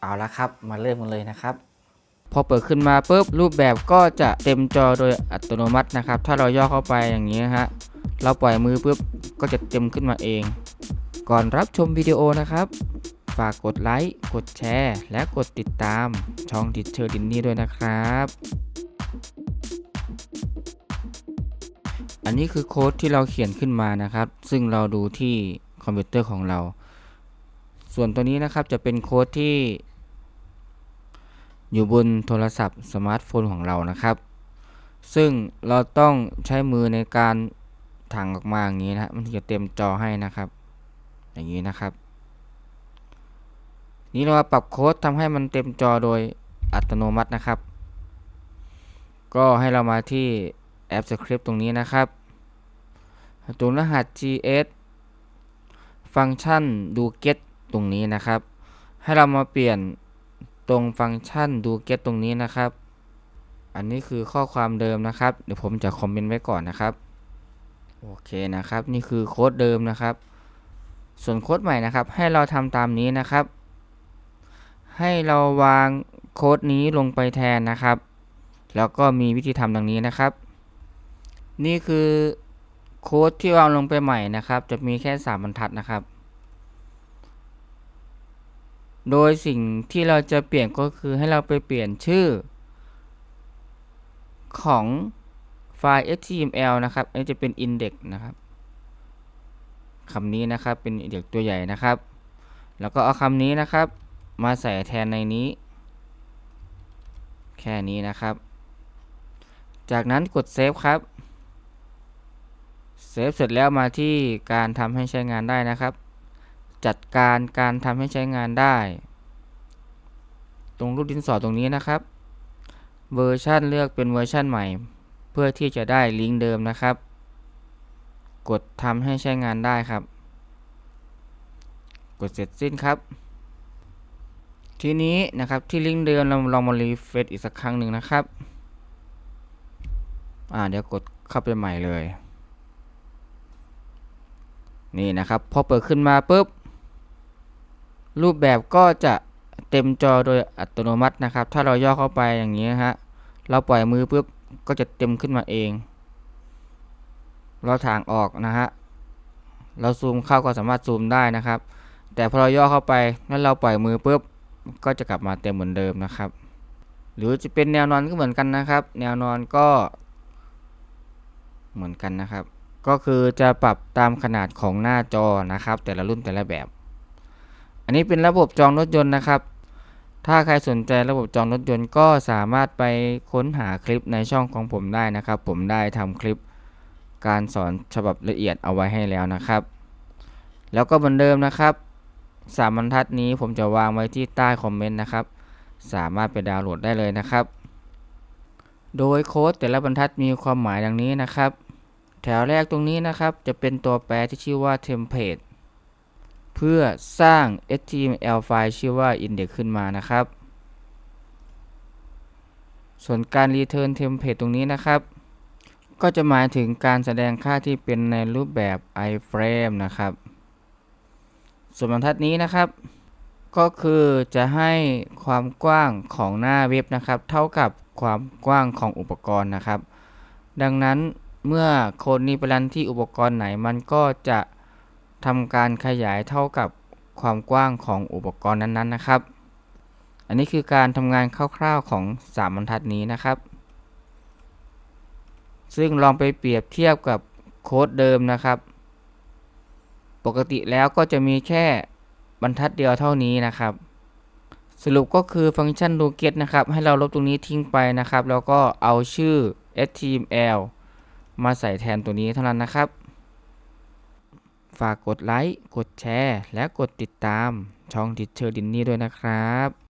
เอาละครับ มาเริ่มกันเลยนะครับ พอเปิดขึ้นมาปุ๊บรูปแบบก็จะเต็มจอโดยอัตโนมัตินะครับ ถ้าเราย่อเข้าไปอย่างนี้ฮะเราปล่อยมือปุ๊บก็จะเต็มขึ้นมาเอง ก่อนรับชมวิดีโอนะครับ ฝากกดไลค์กดแชร์ และกดติดตามช่องดิเชอร์ดินนี่ด้วยนะครับอันนี้คือโค้ดที่เราเขียนขึ้นมานะครับ ซึ่งเราดูที่คอมพิวเตอร์ของเรา ส่วนตัวนี้นะครับจะเป็นโค้ดที่ อยู่บนโทรศัพท์สมาร์ทโฟนของเรานะครับ ซึ่งเราต้องใช้มือในการถังออกมาอย่างนี้นะมันจะเต็มจอให้นะครับ อย่างนี้นะครับ นี้เรามาปรับโค้ดทำให้มันเต็มจอโดยอัตโนมัตินะครับ ก็ให้เรามาที่แอปสคริปต์ตรงนี้นะครับตรงรหัส gs ฟังก์ชันดู get ตรงนี้นะครับ ให้เรามาเปลี่ยน ตรงฟังก์ชันดู get ตรงนี้นะครับ อันนี้คือข้อความเดิมนะครับ เดี๋ยวผมจะคอมเมนต์ไว้ก่อนนะครับ โอเคนะครับ นี่คือโค้ดเดิมนะครับ ส่วนโค้ดใหม่นะครับ ให้เราทำตามนี้นะครับ ให้เราวางโค้ดนี้ลงไปแทนนะครับ แล้วก็มีวิธีทำดังนี้นะครับ นี่คือโค้ดที่วางลงไปใหม่นะครับ จะมีแค่ 3 บรรทัดนะครับ โดยสิ่งที่เราจะเปลี่ยนก็คือให้เราไปเปลี่ยนชื่อ ของไฟล์ html นะครับ อันนี้จะเป็น index นะครับคำนี้นะครับ เป็น index ตัวใหญ่นะครับ แล้วก็เอาคำนี้นะครับ มาใส่แทนในนี้ แค่นี้นะครับ จากนั้นกดเซฟครับ เซฟเสร็จแล้วมาที่การทำให้ใช้งานได้นะครับ จัดการการทำให้ใช้งานได้ ตรงรูปดินสอตรงนี้นะครับ เวอร์ชันเลือกเป็นเวอร์ชันใหม่ เพื่อที่จะได้ลิงก์เดิมนะครับ กดทำให้ใช้งานได้ครับ กดเสร็จสิ้นครับ ทีนี้นะครับที่ลิงก์เดิมเราลองมารีเฟรชอีกสักครั้งหนึ่งนะครับ อ่าเดี๋ยวกดเข้าไปใหม่เลยนี่นะครับ พอเปิดขึ้นมาปุ๊บ รูปแบบก็จะเต็มจอโดยอัตโนมัตินะครับ ถ้าเราย่อเข้าไปอย่างนี้นะฮะ เราปล่อยมือปุ๊บก็จะเต็มขึ้นมาเอง เราถางออกนะฮะ เราซูมเข้าก็สามารถซูมได้นะครับ แต่พอเราย่อเข้าไปแล้วเราปล่อยมือปุ๊บก็จะกลับมาเต็มเหมือนเดิมนะครับ หรือจะเป็นแนวนอนก็เหมือนกันนะครับ แนวนอนก็เหมือนกันนะครับ ก็คือจะปรับตามขนาดของหน้าจอนะครับ แต่ละรุ่นแต่ละแบบ อันนี้เป็นระบบจองรถยนต์นะครับ ถ้าใครสนใจระบบจองรถยนต์ก็สามารถไปค้นหาคลิปในช่องของผมได้นะครับ ผมได้ทำคลิปการสอนฉบับละเอียดเอาไว้ให้แล้วนะครับ แล้วก็เหมือนเดิมนะครับสามบรรทัดนี้ผมจะวางไว้ที่ใต้คอมเมนต์นะครับ สามารถไปดาวน์โหลดได้เลยนะครับ โดยโค้ดแต่ละบรรทัดมีความหมายดังนี้นะครับ แถวแรกตรงนี้นะครับ จะเป็นตัวแปรที่ชื่อว่า template เพื่ พื่อสร้าง HTML ไฟล์ชื่อว่า index ขึ้นมานะครับ ส่วนการ return template ตรงนี้นะครับ ก็จะหมายถึงการแสดงค่าที่เป็นในรูปแบบ iframe นะครับ ส่วนบรรทัดนี้นะครับ ก็คือจะให้ความกว้างของหน้าเว็บนะครับ เท่ากับความกว้างของอุปกรณ์นะครับ ดังนั้นเมื่อโค้ดนี้ไปรันที่อุปกรณ์ไหนมันก็จะ ทำการขยายเท่ากับความกว้างของอุปกรณ์นั้นๆนะครับ อันนี้คือการทำงานคร่าวๆของ3บรรทัดนี้นะครับ ซึ่งลองไปเปรียบเทียบกับโค้ดเดิมนะครับ ปกติแล้วก็จะมีแค่บรรทัดเดียวเท่านี้นะครับ สรุปก็คือฟังก์ชัน get นะครับ ให้เราลบตรงนี้ทิ้งไปนะครับ แล้วก็เอาชื่อ html มาใส่แทนตัวนี้เท่านั้นนะครับ ฝากกดไลค์ กดแชร์ และกดติดตาม ช่องดิเชอร์ดินนี่ด้วยนะครับ